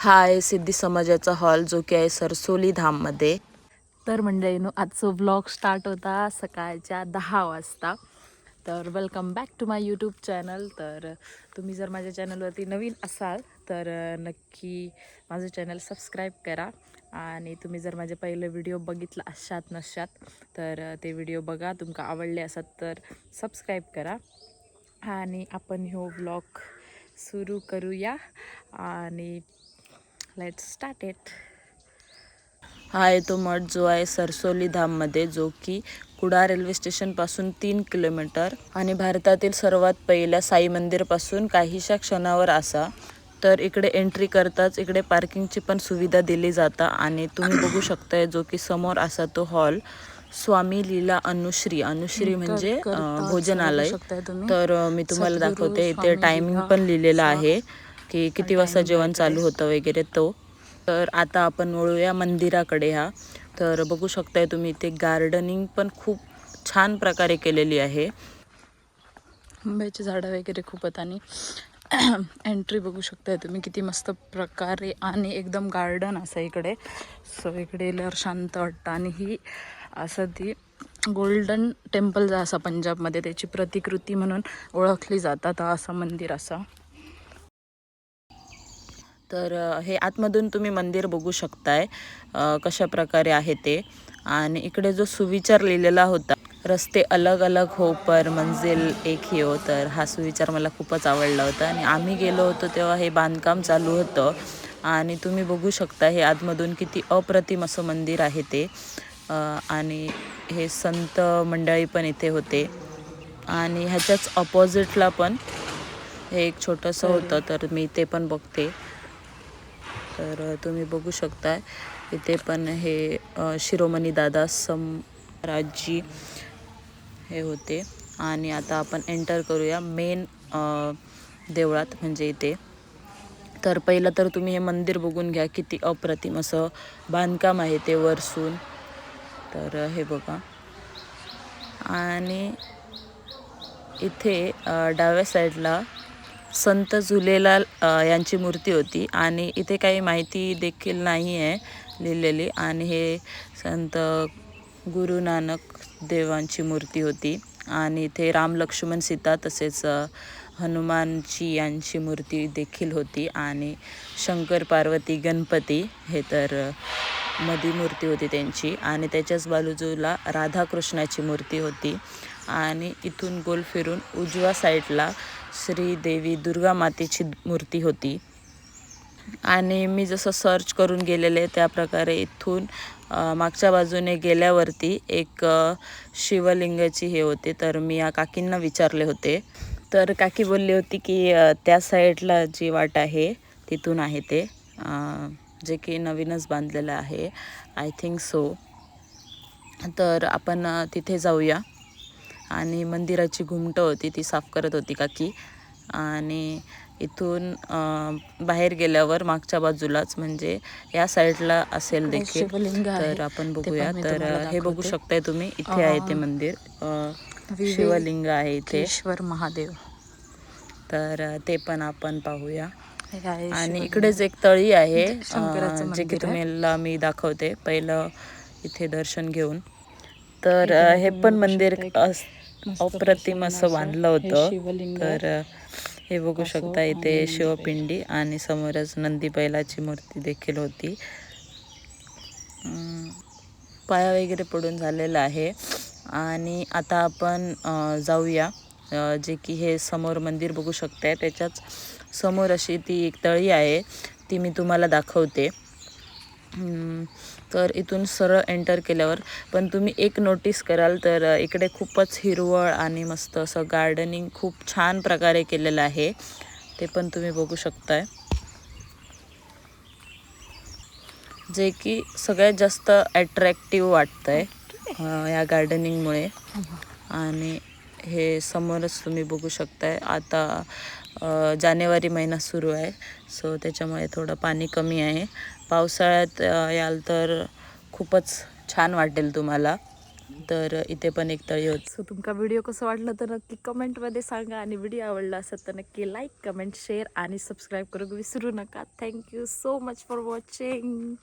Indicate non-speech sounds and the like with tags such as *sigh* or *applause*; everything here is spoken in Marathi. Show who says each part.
Speaker 1: हा आहे सिद्धी समाजाचा हॉल जो की आहे सरसोली धाममध्ये.
Speaker 2: तर मंडळीनो आजचं ब्लॉग स्टार्ट होता सकाळच्या दहा वाजता. तर welcome back to my YouTube channel तर तुम्ही जर माझ्या चॅनलवरती नवीन असाल तर नक्की माझं चॅनल सबस्क्राईब करा. आणि तुम्ही जर माझे पहिले व्हिडिओ बघितला अशात नशात तर ते व्हिडिओ बघा. तुमका आवडले असत तर सबस्क्राईब करा. आणि आपण ह्यो ब्लॉग सुरू करूया. आणि लेट स्टार्ट इट
Speaker 1: हा आहे तो मठ जो आहे सरसोली धाममध्ये जो की कुडा रेल्वे स्टेशनपासून तीन किलोमीटर आणि भारतातील सर्वात पहिल्या साई मंदिरपासून काहीशा क्षणावर असा. तर इकडे एंट्री करताच इकडे पार्किंगची पण सुविधा दिली जाता आणि तुम्ही बघू शकताय जो की समोर असा तो हॉल स्वामी लीला अनुश्री अनुश्री म्हणजे भोजनालय. तर मी तुम्हाला दाखवते इथे टायमिंग पण लिहिलेला आहे. की किती वाजता जेवण चालू होतं वगैरे तो. तर आता आपण वळूया मंदिराकडे ह्या तर बघू शकताय तुम्ही इथे गार्डनिंग पण खूप छान प्रकारे केलेली आहे.
Speaker 2: आंब्याची झाडं वगैरे खूप आहेत आणि *clears throat* एंट्री बघू शकताय तुम्ही किती मस्त प्रकारे आणि एकदम गार्डन असं इकडे. सो इकडे गेल्यावर शांत वाटतं आणि ही असं ती गोल्डन टेम्पल जा असा पंजाबमध्ये. त्याची प्रतिकृती म्हणून ओळखली जातात असं मंदिर असं.
Speaker 1: तर हे आतमधून तुम्ही मंदिर बघू शकताय कशा प्रकारे आहे ते. आणि इकडे जो सुविचार लिहिलेला होता रस्ते अलग अलग हो पर मंजिल एक ही हो तर हा सुविचार मला खूपच आवडला होता. आणि आम्ही गेलो होतो तेव्हा हे बांधकाम चालू होतं. आणि तुम्ही बघू शकता हे आतमधून किती अप्रतिम असं मंदिर आहे ते. आणि हे संत मंडळी पण इथे होते. आणि ह्याच्याच अपोजिटला पण हे एक छोटंसं होतं तर मी ते पण बघते. तर तुम्ही बघू शकता इथे पण हे शिरोमणी दादा समराजी हे होते. आणि आता आपण एंटर करूया मेन देवळात म्हणजे इथे. तर पहिलं तर तुम्ही हे मंदिर बघून घ्या किती अप्रतिम असं बांधकाम आहे ते वरसून. तर हे बघा. आणि इथे डाव्या साईडला संत झुलेलाल यांची मूर्ती होती. आणि इथे काही माहिती देखील नाही आहे लिहिलेली. आणि हे संत गुरु नानक देवांची मूर्ती होती. आणि इथे राम लक्ष्मण सीता तसेच हनुमानची यांची मूर्ती देखील होती आणि शंकर पार्वती गणपती हे तर मधी मूर्ती होती त्यांची आणि त्याच्याच बाजूला राधाकृष्णाची मूर्ती होती आणि इथून गोल फिरून उजव्या साईडला श्रीदेवी दुर्गा मातेची मूर्ती होती. आणि मी जसं सर्च करून गेलेले त्या प्रकारे इथून मागच्या बाजूने गेल्यावरती एक शिवलिंगाची हे होते तर मी या काकींना विचारले होते. तर काकी बोलली होती की त्या साईडला जी वाट आहे तिथून आहे ते. जे की नवीनच बांधलेलं आहे आय थिंक सो तर आपण तिथे जाऊया. आणि मंदिराची घुमटं होती ती साफ करत होती काकी. आणि इथून बाहेर गेल्यावर मागच्या बाजूलाच म्हणजे या साईडला असेल देखील. तर आपण बघूया. तर हे बघू. शकताय तुम्ही. इथे आहे ते मंदिर. शिवलिंग आहे इथे.
Speaker 2: केश्वर महादेव.
Speaker 1: तर ते पण आपण पाहूया. आणि. इकडेच एक तळी आहे जे की. तुम्हाला मी दाखवते पहिलं इथे दर्शन घेऊन. तर हे पण मंदिर अप्रतिम असं बांधलं होतं. तर हे बघू शकता इथे शिवपिंडी आणि समोरच नंदी बैलाची मूर्ती देखील होती. पाया वगैरे पडून झालेलं आहे. आणि आता आपण जाऊया. जे की हे समोर मंदिर बघू शकताय. त्याच्याच समोर अशी ती एक तळी आहे. ती मी तुम्हाला दाखवते. तर इथून सरळ एंटर केल्यावर पण तुम्ही एक नोटीस कराल तर इकडे खूपच हिरवळ आणि मस्त असं गार्डनिंग खूप छान प्रकारे केलेलं आहे. ते पण तुम्ही बघू शकताय. जे की सगळ्यात जास्त ॲट्रॅक्टिव्ह वाटतंय. आहे या गार्डनिंगमुळे आणि हे समोरच तुम्ही बघू शकताय. आता जानेवारी महिना सुरू आहे. सो त्याच्यामुळे थोडं पाणी कमी आहे. पावसाळ्यात याल तर खूपच छान वाटेल तुम्हाला. तर इथे पण एक तळी होती.
Speaker 2: सो तुमका व्हिडिओ कसं वाटलं तर नक्की कमेंटमध्ये सांगा. आणि व्हिडिओ आवडला असेल तर नक्की लाईक कमेंट शेअर आणि सबस्क्राईब करू विसरू नका. Thank you so much for watching